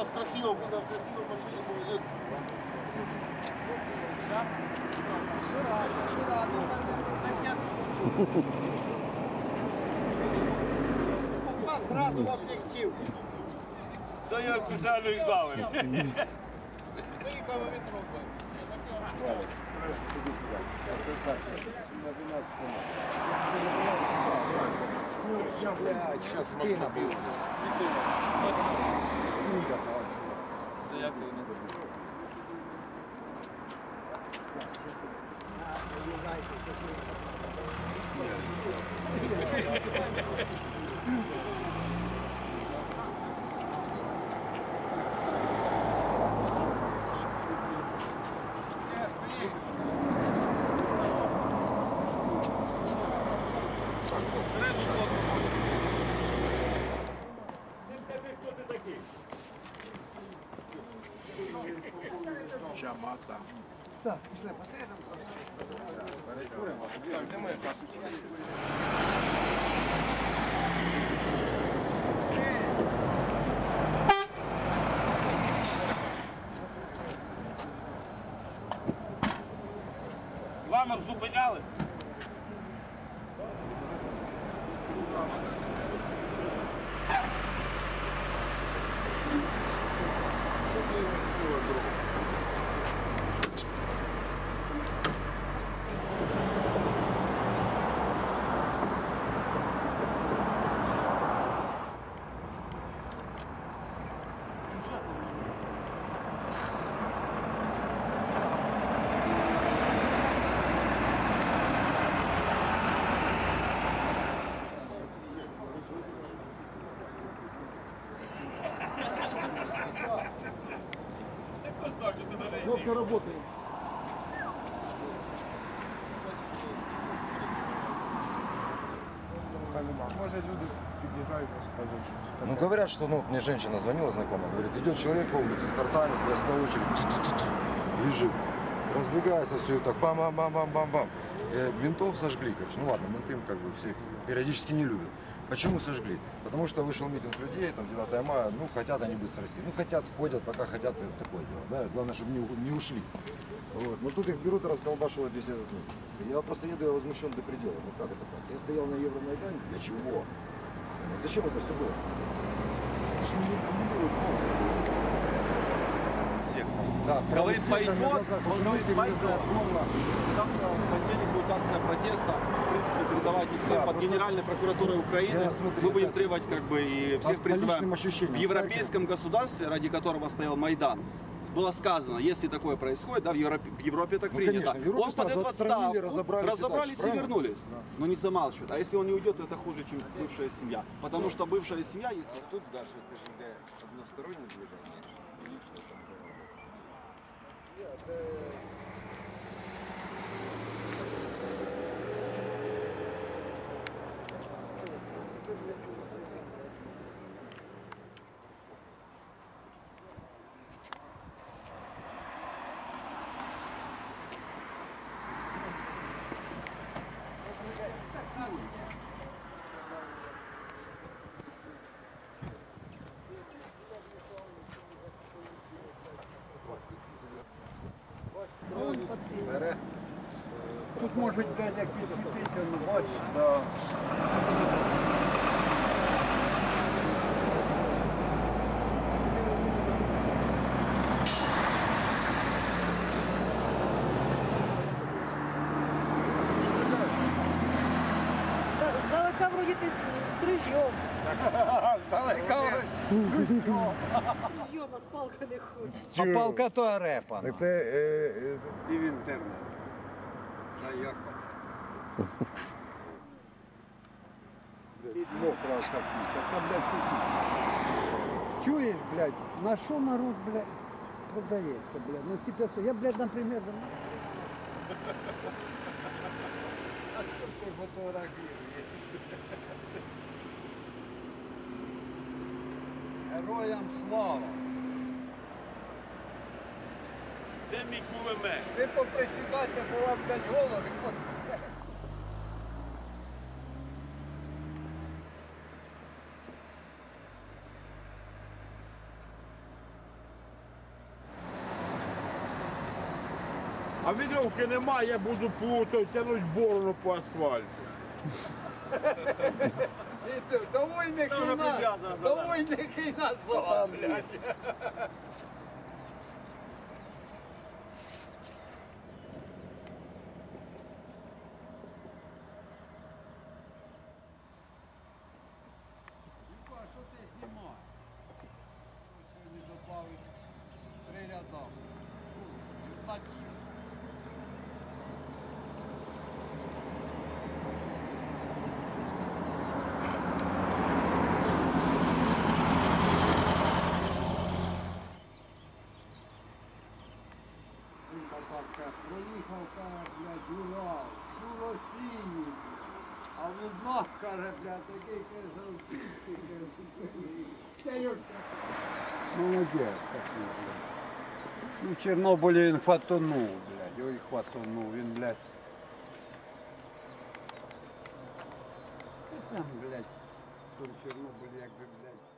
нас красиво, когда в красивой машине повезет. Зразу в об'єктив. То я спеціально і ждав. Сейчас спина била. Скажи, хто ти такий? Чамата. Ламу зупиняли? Кнопка работает. Може люди що Ну, говорят, что, ну, мне женщина звонила знакомая, говорит, идет человек по улице с тортами, красная очередь, лежит. Разбегается все и так, бам-бам-бам-бам-бам-бам. Э, Ментов сожгли, короче. Ну ладно, менты как бы всех периодически не любят. Почему сожгли? Потому что вышел митинг людей, там 9 мая, ну хотят они быть с Россией. Ну хотят, ходят, пока хотят, это такое дело. Да? Главное, чтобы не, не ушли. Вот. Но тут их берут и расколбашивают везде. Ну, Я просто еду, я возмущен до предела. Ну как это так? Я стоял на Евромайдане, для чего? Вот Зачем это все было? Ж не- полностью. Да, Говорит, пойдет, он говорит, пойдет. э, в понедельник будет акция протеста. В принципе, передавайте всем Да, под просто Генеральной прокуратурой Украины. я смотрю, Мы будем так, требовать как бы и всех призываем. В европейском государстве, ради которого стоял Майдан, было сказано, если такое происходит, да, в Европе, в Европе так Ну, принято, конечно, он подает в отставку, разобрались и разобрались дальше, и, вернулись. Но не замалчивают. А если он не уйдет, то это хуже, чем бывшая семья. Потому что бывшая семья, если Тут даже це ж іде одностороннє Thank you. Е, Тут можуть десь якісь світити, ну бачиш, да. Вроді ти стрижок. Здалека вже. Стрижом, а з палка не хоче. А палка то арепа. Це, е, е, Спів інтернет. Та як вам? Мокра капуста, це, блядь, сухі. Чуєш, блядь, на що народ, блядь, продається, блядь, на ці 500. Я, блядь, наприклад, Ти фотографіруєш. Героям слава! Де мій кулемет? Ви поприсідайте, бо вам дать голови. А вірьовки немає, я буду плутати, тянуть борону по асфальту. Давай не кина зо, блядь. Проїхав, каже, блядь, Урал, ну Росії. А в однах, каже, блядь, такий каже, завтішки, каже, Молодець такий, блядь. Ну, в Чорнобилі він хватанув, блядь, ой, хватанув, він, блядь. Там, блядь, в тому Чорнобилі, якби, блядь,